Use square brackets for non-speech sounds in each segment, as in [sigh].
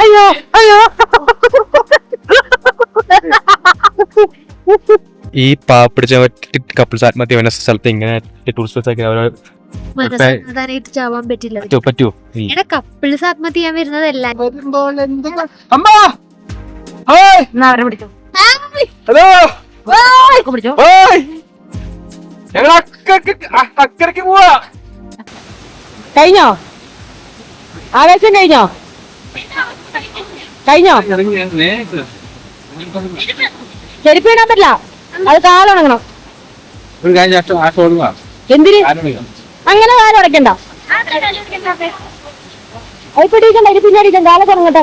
അയ്യോ അയ്യോ. ഈ പാപ്പിടിച്ച കപ്പിൾസ് ആത്മഹത്യ വരുന്ന സ്ഥലത്ത് ഇങ്ങനെ ടൂറിസ്റ്റ് ഒക്കെ അവരെ മനസ്സമാധാനായിട്ട് ചാവാൻ പറ്റില്ല. പറ്റുമോ പറ്റുമോ എടാ കപ്പിൾസ് ആത്മഹത്യ ചെയ്യാൻ വരുന്നതല്ല. അമ്മ! ഹായ്! അവരെ പിടിച്ചോ? ഹലോ! പിടിച്ചോ? ഞങ്ങൾ അക്കരക്ക് പോവാ. കഴിഞ്ഞോ? ആവേശം കഴിഞ്ഞോ? കഴിഞ്ഞോ? ചെരുപ്പ് ഇടാൻ പറ്റില്ല. അത് കാലുണങ്ങണം ഒരു കാര്യം ആ ഷോൾവാ എന്തിന്? അങ്ങനെ കാലുടക്കണ്ട അത് പിടിക്കണ്ട ഇത് പിന്നെ അടിക്കാം കാലൊക്കെ ഉണങ്ങട്ടെ.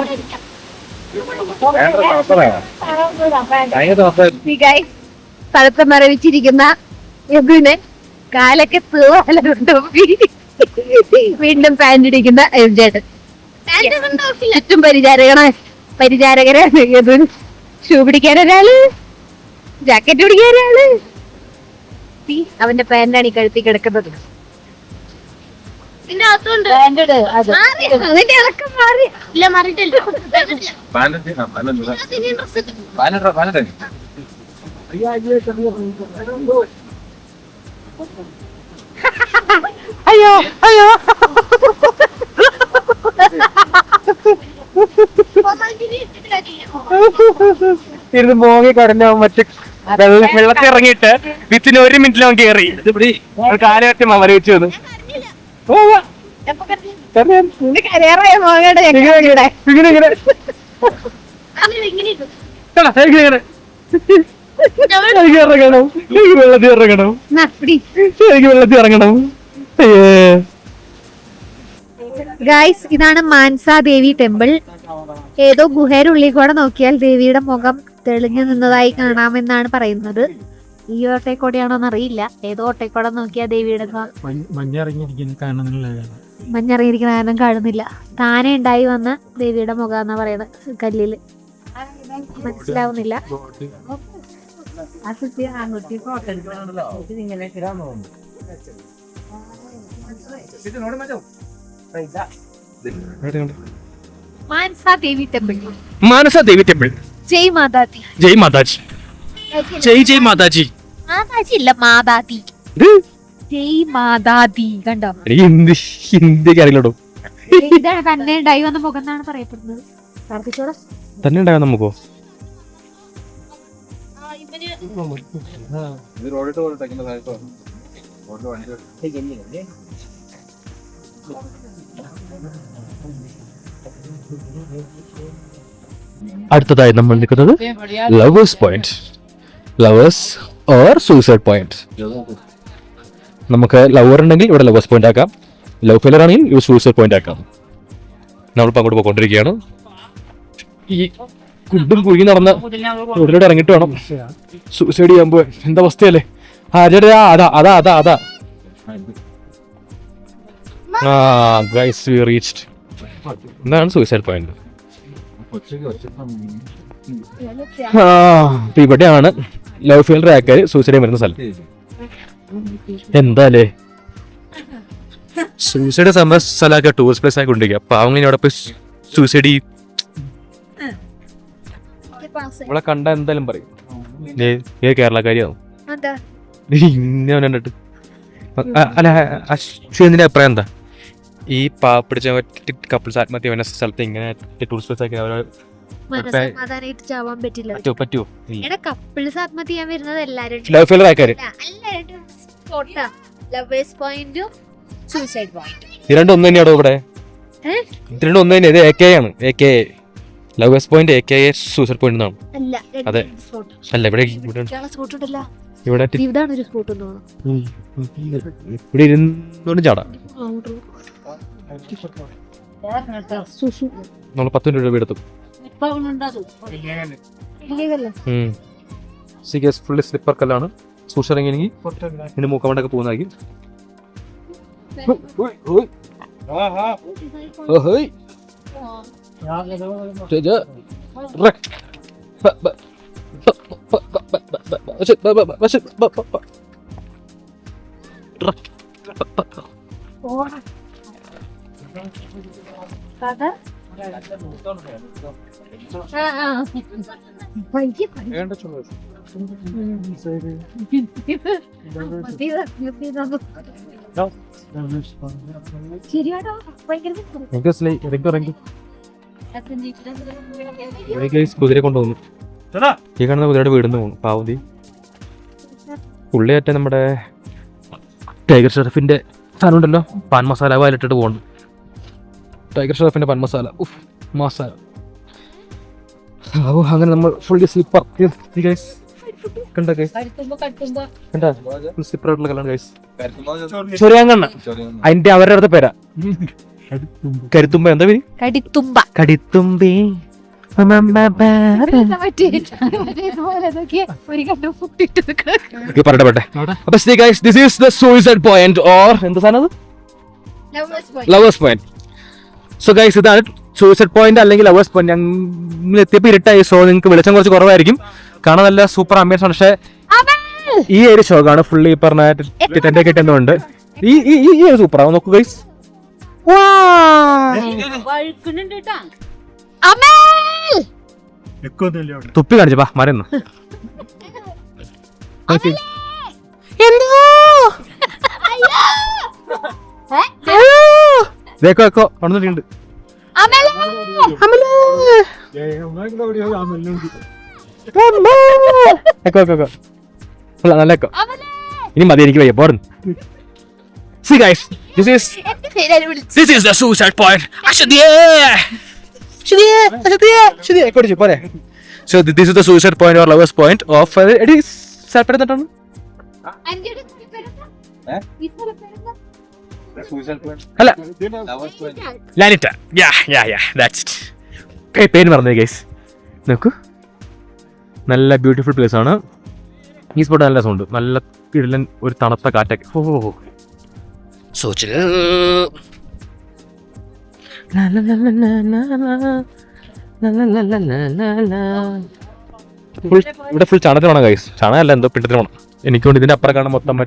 സ്ഥലത്ത് മറവിച്ചിരിക്കുന്ന എബിനെ കാലൊക്കെ തൂവാലുണ്ടോപ്പി വീണ്ടും പാന്റ് ഇടിക്കുന്ന ചേട്ടൻ ചുറ്റും പരിചാരകണ പരിചാരകരാണ് ഷൂ പിടിക്കാൻ ഒരാൾ. ജാക്കറ്റ് പിടിക്കാൻ ഒരാൾ. ഈ അവന്റെ പാന്റാണ് ഈ കഴുത്തി കിടക്കുന്നത്. അതിന്റെ ഇളക്കം മാറി. ഇല്ല മാറിയിട്ടില്ല. അയ്യോ അയ്യോ. ഇരുന്ന് മോങ്ങി കടഞ്ഞ മറ്റേ വെള്ളത്തിൽ ഇറങ്ങിയിട്ട് വിത്തിന് ഒരു മിനിറ്റിൽ അവൻ കയറി കാലഘട്ടം മരവിച്ചു വന്നു ഇറങ്ങണം. എനിക്ക് വെള്ളത്തിൽ ഇറങ്ങണം. എനിക്ക് വെള്ളത്തിൽ ഇറങ്ങണം. അയ്യേ. ഗായ്സ് ഇതാണ് മാൻസാ ദേവി ടെമ്പിൾ. ഏതോ ഗുഹയുടെ ഉള്ളിൽ കൂടെ നോക്കിയാൽ ദേവിയുടെ മുഖം തെളിഞ്ഞു നിന്നതായി കാണാമെന്നാണ് പറയുന്നത്. ഈ ഓട്ടേക്കോടെയാണോന്ന് അറിയില്ല ഏതോ ഓട്ടേക്കോടെ നോക്കിയാ ദേവിയുടെ മഞ്ഞറിഞ്ഞിരിക്കുന്ന മഞ്ഞിറങ്ങിയിരിക്കുന്ന കാണുന്നില്ല മഞ്ഞറിയിരിക്കുന്ന കാരണം കാണുന്നില്ല. താനെ ഉണ്ടായി വന്ന ദേവിയുടെ മുഖം എന്നാ പറയുന്നത് കല്ലിൽ. മനസ്സിലാവുന്നില്ല. മാനസ ദേവി ടെമ്പിൾ. മാനസ ദേവി ടെമ്പിൾ. ജയ് മാതാതി ജയ് മാതാജി. ജയ് ജയ് മാതാജി. മാതാജി ഇല്ല മാതാതി ജയ് മാതാതി. കണ്ടോ? ഹിന്ദി ഹിന്ദിക്ക് അറിയില്ലടോ ഇതാണ് തന്നെ ഉണ്ടായി വന്ന മുഖം എന്നാണ് പറയപ്പെടുന്നത്. പ്രാർത്ഥിച്ചോടാ തന്നെ ഉണ്ടാകാം നമുക്കോ അടുത്തതായി നമ്മൾ നിൽക്കുന്നത് lovers point lovers or suicide point നമുക്ക് ലവർ ഉണ്ടെങ്കിൽ ഇവിടെ ലവേഴ്സ് പോയിന്റ് ആക്കാം. ലവ് ഫെയിലർ ആണെങ്കിൽ ഇവിടെ സൂയിസൈഡ് പോയിന്റ് ആക്കാം. നമ്മളിപ്പോൾ അങ്ങോട്ട് പോയിക്കൊണ്ടിരിക്കുകയാണ്. ഈ കുണ്ടും കുഴി നടന്ന് റോഡിലൂടെ ഇറങ്ങിട്ട് വേണം. സൂയിസൈഡ് ചെയ്യാൻ പോയി എന്താ അവസ്ഥയല്ലേ? ആ ചേട്ടാ അതാ അതാ അതാ അതാ ആ ഗൈസ് വി റീച്ച്ഡ് എന്താണ് സൂയിസൈഡ് പോയിന്റ് അപ്പൊ ഇവിടെയാണ് ലവ് ഫീൽഡ് ആക്കാര് സൂസൈഡ് വരുന്ന സ്ഥലം. എന്താലേ? സൂസൈഡ് സംഭവ സ്ഥലമൊക്കെ ടൂറിസ്റ്റ് പ്ലേസ് ആയി കൊണ്ടിരിക്കുക പാവങ്ങൾ അവിടെ പോയി സൂസൈഡ് ഇവിടെ കണ്ട എന്തായാലും പറയും. ഏത് കേരളക്കാരിയാവും. അതാ. ഇന്നെ അവനെ കണ്ടിട്ട്. അല്ല അശ്വിന്റെ അഭിപ്രായം എന്താ? ഈ പാവപ്പെടിച്ച കപ്പിൾസ് ആത്മഹത്യ വരുന്ന സ്ഥലത്ത് ഇങ്ങനെ ടൂറിസ്റ്റ് പ്ലേസ് ആക്കി അവരെ മനസ്സമാധാനായിട്ട് ചാവാൻ പറ്റില്ല. പറ്റുമോ പറ്റുമോ എടാ കപ്പിൾസ് ആത്മഹത്യ ചെയ്യാൻ വരുന്നത് എല്ലാരും ലവ് ഫെയിലർ ആക്കാര് ലവേഴ്സ് പോയിന്റും പോയിന്റും ഇത് രണ്ടും ഒന്ന് തന്നെയാണോ ഇവിടെ? ഏ? ഇത് രണ്ടും ഒന്ന് തന്നെ ഇത് എ കെ ആണ്. A K lovers point A K suicide point എന്നാണ്. അല്ല അതെ. അല്ല ഇവിടെ ഇവിടെ സ്പോട്ട് ഉണ്ടല്ലോ. ഇവിടെ ഇതാണ് ഒരു സ്പോട്ട് എന്ന് തോന്നുന്നു. ഉം. ഇവിടെ ഇരുന്നോണ്ട് ചാടാം. നമ്മൾ പത്ത് മിനിറ്റ് രൂപ എടുത്തു. ഇല്ലല്ലേ സിഗസ് ഫുള്ളി സ്ലിപ്പർ കല്ലാണ് സൂക്ഷ ഇറങ്ങിയെങ്കിൽ ഇതിന്റെ മൂക്കമണ്ടൊക്കെ പോകുന്നതായിരിക്കും കഥ [laughs] കുതിരെ കൊണ്ടുപോകുന്നു. ഈ കാണുന്ന കുതിരയുടെ വീടുന്ന് പോകുന്നു. പാവതി. പുള്ളിയേറ്റ നമ്മുടെ ടൈഗർ ഷെറഫിന്റെ സാധനം ഉണ്ടല്ലോ. പാൻ മസാല വാലിട്ടിട്ട് പോകുന്നു. ടൈഗർ ഷെറഫിന്റെ പാൻ മസാല ഉഫ് മസാല. അപ്പോൾ അങ്ങനെ നമ്മൾ ഫുള്ളി സ്ലിപ്പർ കണ്ട ഗൈസ് കണ്ട? ഫുൾ സ്ലിപ്പർ ആയിട്ടുള്ള കല്ലാണ് ഗൈസ് ചൊറിയാങ്കണ്ണ. അതിന്റെ അവരുടെ അടുത്ത പേരാ. കരുത്തുമ്പ. എന്താ പേര്? കടിത്തുമ്പ. കടിത്തുമ്പേ. പറയട്ടെ പറയട്ടെ. അപ്പൊ guys this is the suicide point or എന്താ സാധനം. ലവേഴ്സ് പോയിന്റ് സോ ഗൈസ് ഇതാണ് സൂയിസൈഡ് പോയിന്റ് അല്ലെങ്കിൽ അവേഴ്സ് പോയിന്റ് ഞങ്ങൾ എത്തിയപ്പോൾ ഇരുട്ടായി. സോ നിങ്ങൾക്ക് വെളിച്ചം കുറച്ച് കുറവായിരിക്കും. കാണാൻ നല്ല സൂപ്പർ അമ്പിയൻസ് ആണ്. പക്ഷേ! ഈ ഒരു ഷോക്കാണ് ഫുള്ളി ഈ പറഞ്ഞ ടെന്റെ കിട്ടുന്നുണ്ട്. ഈ ഈ ഒരു നോക്കൂ ഗൈസ് തുപ്പി കാണിച്ചു പാ മരുന്ന് ഏ? ദേക്കോ എക്കോ വന്നിട്ടുണ്ട് അമൽ! എക്കോ എക്കോ എക്കോ അല്ല നല്ല എക്കോ അമൽ! ഇനി മതി എനിക്ക് വയ്യ പോർന്ന് see guys this is. This is the suicide point. അശ്വതിയേ അശ്വതിയേ അശ്വതിയേ അശ്വതിയേ കൊടുച്ചു പോരെ so this is the suicide point or lovers point of എടി സ്ഥലപ്പെടുത്തിട്ടാണ് അഞ്ചടി സ്ഥലപ്പേരെന്താ? ഈ സ്ഥലപ്പേരെന്താ? അല്ല ലാനിറ്റ യാ യാ യാ ദാറ്റ്സ് ഇറ്റ് പേര് മറന്നു ഗൈസ് നോക്കൂ നല്ല ബ്യൂട്ടിഫുൾ പ്ലേസ് ആണ് ഈ സ്പോട്ട് നല്ല സൗണ്ട് നല്ല കിടിലൻ ഒരു തണുത്ത കാറ്റൊക്കെ ഓ സോച്ചിൽ ഫുൾ ഇവിടെ ഫുൾ ചാണകത്തിന് വേണം ഗൈസ് ചണയല്ല എന്തോ പിണ്ടത്തിന് വേണം എനിക്കൊണ്ട് ഇതിന്റെ അപ്പുറം കാണാൻ മൊത്തം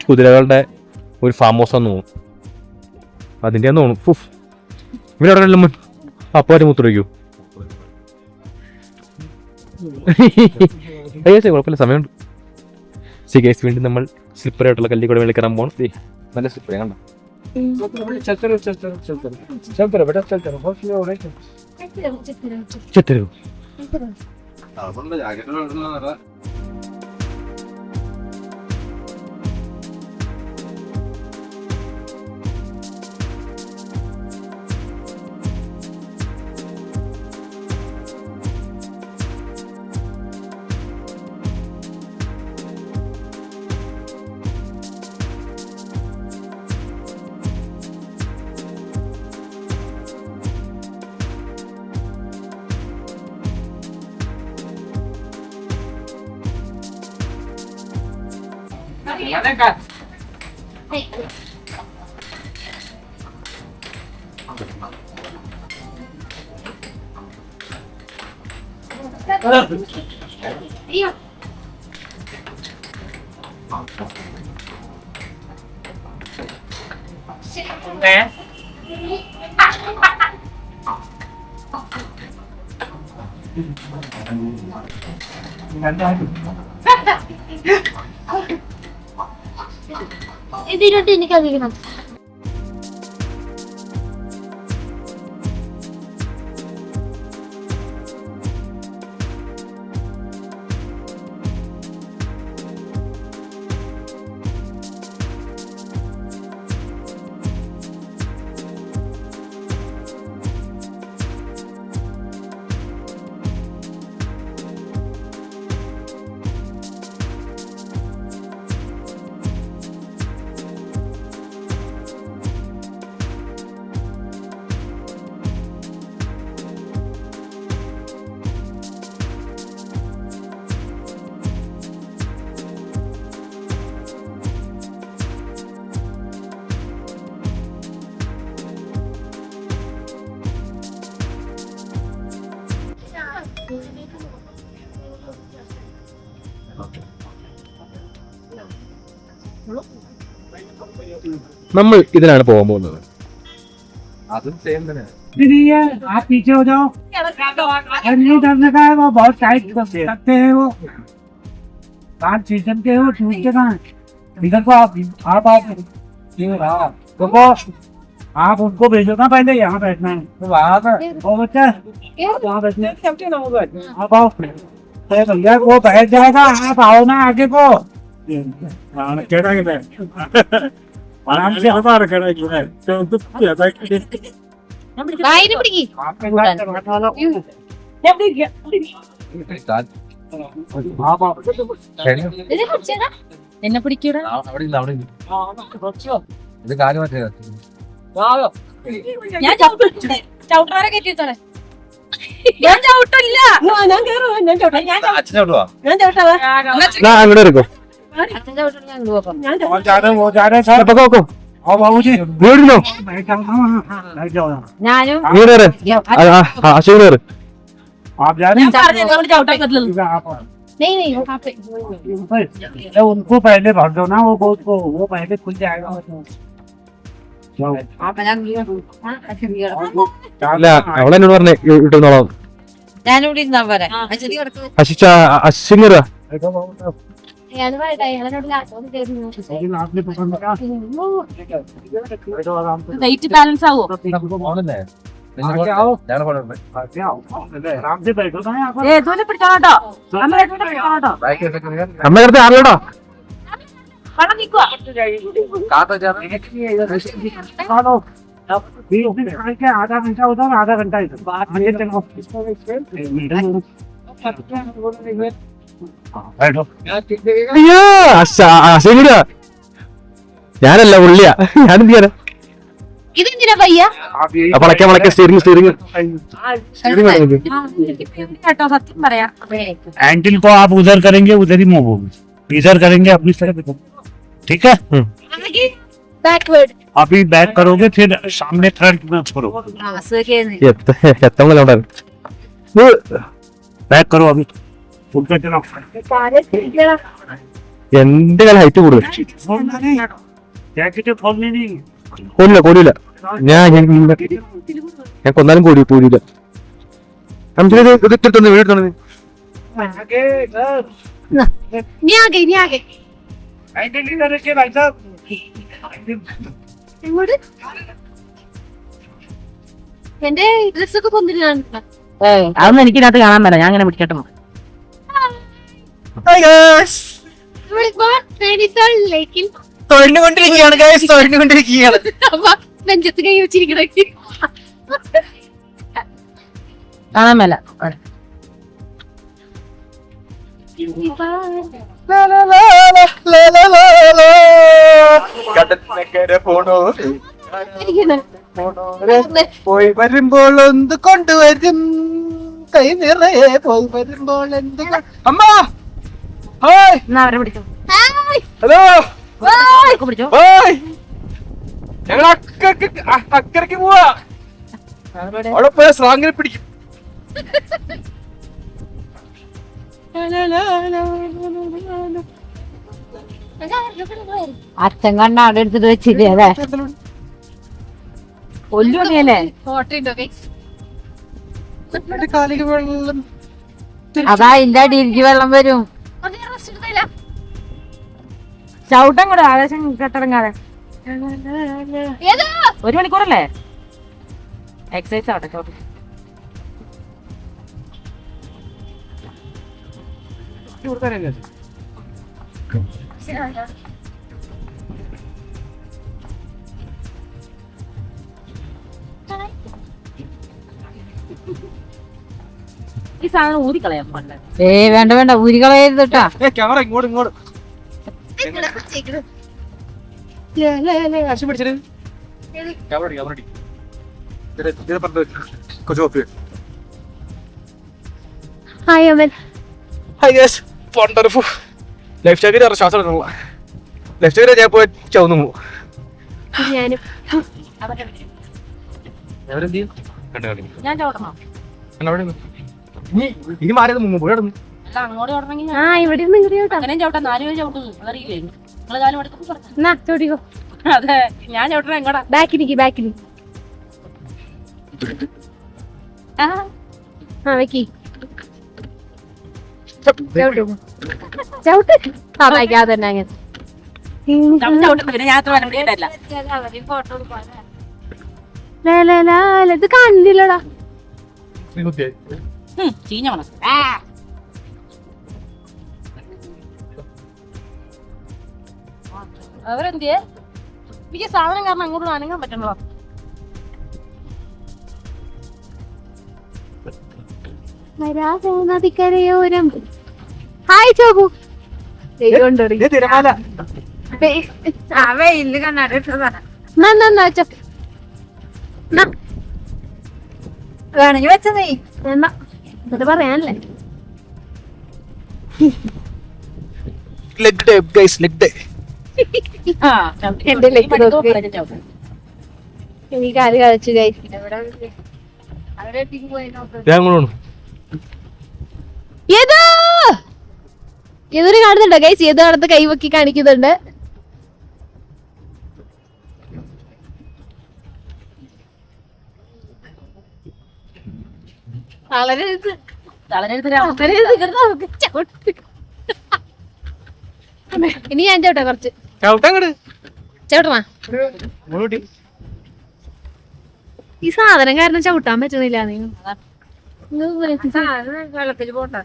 കുതിരകളുടെ ഒരു ഫാം ഹൗസ് ആണെന്ന് തോന്നുന്നു. അതിന്റെ തോന്നും ഫുഫ് ഇവരവിടെ എല്ലാം അപ്പാര് മൂത്രയ്ക്കൂ അയ്യോ കുഴപ്പമില്ല സമയമുണ്ട്. സി ഗൈസ് വീണ്ടും നമ്മൾ സ്ലിപ്പറായിട്ടുള്ള കല്ലി കൂടെ വിളിക്കാൻ പോകണം ദേ, നല്ല സ്ലിപ്പർ കണ്ട? ചെത്തരൂ வணக்கம் ஐயோ nè. Đánh đây ഇതിലോട്ട് എനിക്ക് അറിയണം നമ്മൾ ഇതിലാണ് പോകാൻ പോകുന്നത് അതും സെയിം തന്നെ है आप पीछे हो जाओ अगर नहीं करने का है वो बहुत टाइट कर सकते हैं वो कान सीजन के हो टूटते कहाँ हैं? इधर को आप आप आप ये रहा देखो आप उनको भेजो ना पहले यहाँ बैठना है। तो वहाँ पर वो बच्चा? वहाँ बैठने। हाँ, आप आओ। भैया वो बैठ जाएगा। आप आओ ना आगे को। आराम से हमारा खड़ा क्यों? है तो तो क्या? हाँ बाप देखो बच्चे ना। என்ன பிடிக்கிறா அவடி இல்ல அவடி இது காரியமா தெரியாது ഞാൻ ചവിട്ടില്ലേ ചവിട്ടാരെ കയറ്റിത്തറ ഞാൻ ചവിട്ടില്ല ഞാൻ കേറുവാ ഞാൻ ചവിട്ടാ ഞാൻ അച്ഛനോട്ടുവാ ഞാൻ ചവിട്ടാവാ അങ്ങോട്ട് ഇരിക്കും അച്ഛൻ ചവിട്ടാ ഞാൻ നോക്കാം ഞാൻ वो जा रहे वो जा रहे सर പൊക്കോ പൊക്കോ आओ बाबू जी വീടിനോ बैठ जाओ हाँ हाँ बैठ जाओ यहाँ। ഞാനും വീടേറെ അശോക് കയറ് आप जा रहे ഞാൻ हैं പറഞ്ഞു എന്നോട് ചവിട്ടാൻ പറ്റില്ല ठीक है, आप आओ। നെയ് നെയ് വഹാ പേ. अरे उनको पहले भर दो ना वो बोट को वो पहले खुल जाएगा जाओ। അവളെന്നോട് പറഞ്ഞേ ഇട്ടോളാം ഞാനിവിടെ ഇരുന്നാ പറയാം അശിച്ച അശ്വിങ്ങറ വെയിറ്റ് ബാലൻസ് ആവോ? आधा घंटा उधर आधा घंटा इधर आगे चलो बैठो അയ്യോ അശ്വിൻ കയറുക ഞാനല്ല ഉള്ളിയാ ഞാനെന്ത് ചെയ്യാനാ ഇതെന്തിനാ പയ്യ आप यही ആ, വളയ്ക്കാൻ വളയ്ക്കാൻ സ്റ്റിയറിംഗ് സ്റ്റിയറിംഗ് സ്റ്റിയറിംഗ് കേട്ടോ സത്യം പറയാം हैंडल को आप उधर करेंगे उधर ही मूव होगी इधर करेंगे अपनी तरफ ठीक है ബാക്ക്വേർഡ് अभी बैक करोगे फिर सामने फ्रंट में छोड़ो എത്തങ്ങളുണ്ടായിരുന്നു बैक करो अभी उल्टा चलाओ എന്റെ കാലം ഹൈറ്റ് കൂടുതൽ फोड़ना नहीं जैकेट फोड़नी नहीं കൂടില്ല കൂടില്ല ഞാൻ ഞാൻ ഞാൻ കൊന്നാലും കൂടി കൂടിയില്ല വീടെടുത്തോണ്ട് आगे इधर അതിന്റെ ലീഡറൊക്കെ എങ്ങോട്ട് എന്റെ ഡ്രസ് അതൊന്നും എനിക്കിനകത്ത് കാണാൻ പറ്റില്ല ഞാൻ അങ്ങനെ പിടിക്കട്ടെ കാണാൻ മേല. പോണോ പോയി വരുമ്പോൾ എന്ത് കൊണ്ടുവരും. കൈ നിറയെ പോയി വരുമ്പോൾ എന്ത് അമ്മ! ഹായ്! എന്നാ അവരെ പിടിച്ചോ ഹലോ! ഹായ്! ഞങ്ങൾ അക്കരക്ക് അക്കരക്ക് പോവാ. അവിടെ? പോയ സ്രാങ്ങിനെ പിടിക്കും. അച്ഛൻ എടുത്തിട്ട് വെച്ചില്ലേ അതെ അതാ ഇന്റെ അടിയിലേക്ക് വെള്ളം വരും. ചവിട്ടം കൂടെ ആവേശം കെട്ടടങ്ങാതെ? ഒരു മണിക്കൂറല്ലേ? എക്സസൈസ് ആവട്ടെ ചവിട്ട് ഈ സാധനം ഊതിക്കളയാൻ പണ്ട്. ഏ വേണ്ട വേണ്ട ഊരികളയരുത് കേട്ടാ. ക്യാമറ ഇങ്ങോട്ട് ഇങ്ങോട്ട്. പിടിച്ചിട്ട് ക്യാമറ ക്യാമറ ഇത് പറഞ്ഞു കൊച്ചു copy. Hi Aman hi guys wonderful life jacket പറഞ്ഞ ശ്വാസം എടുക്കണില്ല ലൈഫ് ജാക്കറ്റ് ഞാൻ പോയി ചവന്നു പോകും ഞാനും. ഇനി മാറിയത് മുമ്പ് പോയി കിടന്നു അല്ല അങ്ങോട്ട് ചവിട്ടണമെങ്കിൽ ആ ഇവിടെ നിന്ന് എന്നാ ചോടിക്കോ അതെ ഞാൻ ചവിട്ടണ എങ്ങോട്ടാ ബാക്കിലേക്ക് ബാക്കിലേക്ക് ആ, ആ വെക്കി. ലാ, ലാ, ലാ, ലാ, ഇത് കണ്ടില്ലടാ. ചീഞ്ഞ മണം. അവരെന്തിയെ? എനിക്ക് സാധനം കാരണം അങ്ങോട്ട് അനങ്ങാൻ പറ്റണല്ലോ വരാ നദിക്കരയോരം. ഹായ് ചോബു ഞങ്ങളോ തിരമാല. വെയിൽ കണ്ണാടിട്ടതാ നന്നാ ചോ. വേണമെങ്കിൽ വെച്ചതേ എന്നാ എന്നിട്ട് പറയാനല്ലേ? Leg day guys leg day ആ ചവിട്ടി എന്റെ leg ഈ മടുത്തോ നോക്ക്. പറഞ്ഞ ചവിട്ട്. എനിക്ക് കാൽ കളിച്ചു കൈ ഞങ്ങളോണ് ഏതോ? ഏതൊരു കാണുന്നുണ്ടോ? ഗൈസ് ഏതോ അടുത്ത് കൈവക്കി കാണിക്കുന്നുണ്ട്? തളരരുത്. ഇനി ഞാൻ ചോട്ടെ കുറച്ച്. മുന്നോട്ടി ഈ സാധനം കാരണം ചവിട്ടാൻ പറ്റുന്നില്ല നീ. വെള്ളത്തിൽ പോട്ടെ.